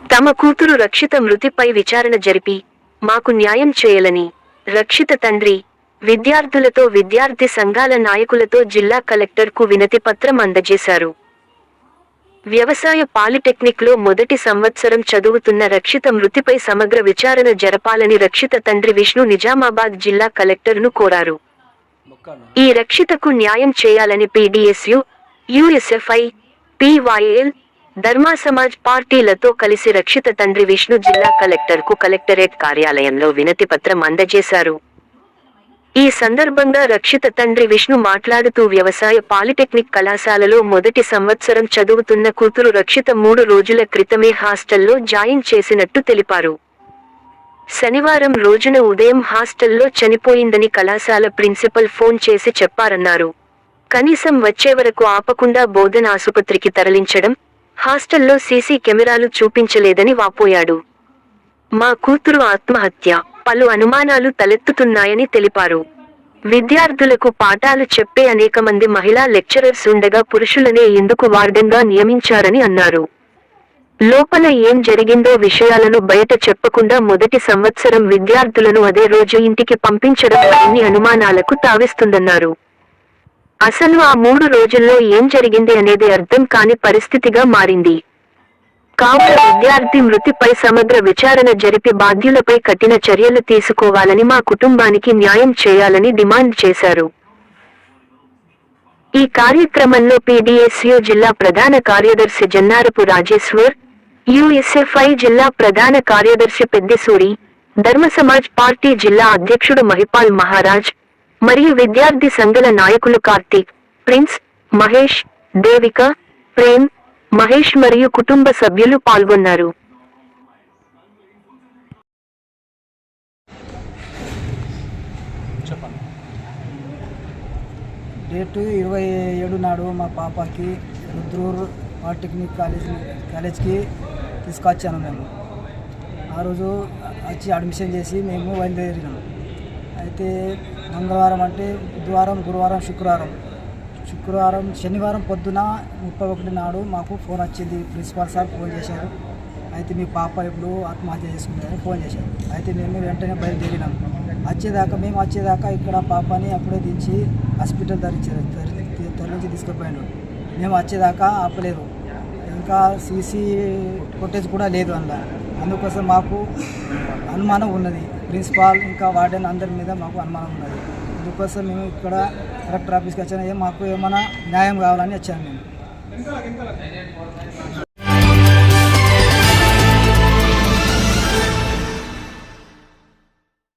తమ కూతురు రక్షిత మృతిపై విచారణ జరిపి మాకు న్యాయం చేయాలని. రక్షిత తండ్రి విద్యార్థులతో విద్యార్థి సంఘాల నాయకులతో జిల్లా కలెక్టర్కు వినతి పత్రం అందజేశారు. వ్యవసాయ పాలిటెక్నిక్లో మొదటి సంవత్సరం చదువుతున్న రక్షిత మృతిపై సమగ్ర విచారణ జరపాలని రక్షిత తండ్రి విష్ణు నిజామాబాద్ జిల్లా కలెక్టర్ను కోరారు. ఈ రక్షితకు న్యాయం చేయాలని PDSU USFI PYL Dharma Samaj పార్టీలతో కలిసి రక్షిత తండ్రి విష్ణు జిల్లా కలెక్టర్కు కలెక్టరేట్ కార్యాలయంలో వినతి పత్రం అందజేశారు. ఈ సందర్భంగా రక్షిత తండ్రి విష్ణు మాట్లాడుతూ వ్యవసాయ పాలిటెక్నిక్ కళాశాలలో మొదటి సంవత్సరం చదువుతున్న కూతురు రక్షిత మూడు రోజుల క్రితమే హాస్టల్లో జాయిన్ చేసినట్టు తెలిపారు. శనివారం రోజున ఉదయం హాస్టల్లో చనిపోయిందని కళాశాల ప్రిన్సిపల్ ఫోన్ చేసి చెప్పారన్నారు. కనీసం వచ్చే వరకు ఆపకుండా బోధన ఆసుపత్రికి తరలించడం హాస్టల్లో సీసీ కెమెరాలు చూపించలేదని వాపోయాడు. మా కూతురు ఆత్మహత్య. పలు అనుమానాలు తలెత్తుతున్నాయని తెలిపారు. విద్యార్థులకు పాఠాలు చెప్పే అనేక మంది మహిళా లెక్చరర్స్ ఉండగా పురుషులనే ఎందుకు వార్డెన్గా నియమించారని అన్నారు. లోపల ఏం జరిగిందో విషయాలను బయట చెప్పకుండా మొదటి సంవత్సరం విద్యార్థులను అదే రోజు ఇంటికి పంపించడం అన్ని అనుమానాలకు తావిస్తుందన్నారు. అసలు ఆ మూడు రోజుల్లో ఏం జరిగింది అనేది అర్థం కాని పరిస్థితిగా మారింది. కావున విద్యార్థి మృతిపై సమగ్ర విచారణ జరిపి బాధ్యులపై కఠిన చర్యలు తీసుకోవాలని మా కుటుంబానికి న్యాయం చేయాలని డిమాండ్ చేశారు. ఈ కార్యక్రమంలో పీడీఎస్యు జిల్లా ప్రధాన కార్యదర్శి జన్నారపు రాజేశ్వర్ యుఎస్ఎఫ్ఐ జిల్లా ప్రధాన కార్యదర్శి పెద్దిసూరి ధర్మ సమాజ్ పార్టీ జిల్లా అధ్యక్షుడు మహిపాల్ మహారాజ్ మరియు విద్యార్థి సంఘల నాయకులు కార్తీక్ ప్రిన్స్ మహేష్ దేవిక ప్రేమ్ మహేష్ మరియు కుటుంబ సభ్యులు పాల్గొన్నారు. డేటు ఇరవై ఏడు నాడు మా పాపకి రుద్రూర్ పాలిటెక్నిక్ కాలేజ్ కాలేజ్కి తీసుకొచ్చాను మేము. ఆ రోజు వచ్చి అడ్మిషన్ చేసి మేము బయలుదేరినాము అయితే మంగళవారం అంటే బుధవారం గురువారం శుక్రవారం. శుక్రవారం శనివారం పొద్దున ముప్పై ఒకటి నాడు మాకు ఫోన్ వచ్చింది. ప్రిన్సిపాల్ సార్ ఫోన్ చేశారు. అయితే మీ పాప ఇప్పుడు ఆత్మహత్య చేసుకుందని ఫోన్ చేశారు. అయితే మేము వెంటనే బయలుదేరినాం. వచ్చేదాకా మేము వచ్చేదాకా ఇక్కడ పాపని అప్పుడే దించి హాస్పిటల్ ధరించారు తరలించి తీసుకుపోయాడు మేము వచ్చేదాకా ఆపలేదు. ఇంకా సీసీ ఫుటేజ్ కూడా లేదు అందులో. అందుకోసం మాకు అనుమానం ఉన్నది. ప్రిన్సిపాల్ ఇంకా వార్డెన్ అందరి మీద మాకు అనుమానం ఉన్నది. అందుకోసం మేము ఇక్కడ కలెక్టర్ ఆఫీస్కి వచ్చాను మాకు ఏమైనా న్యాయం కావాలని వచ్చాను మేము.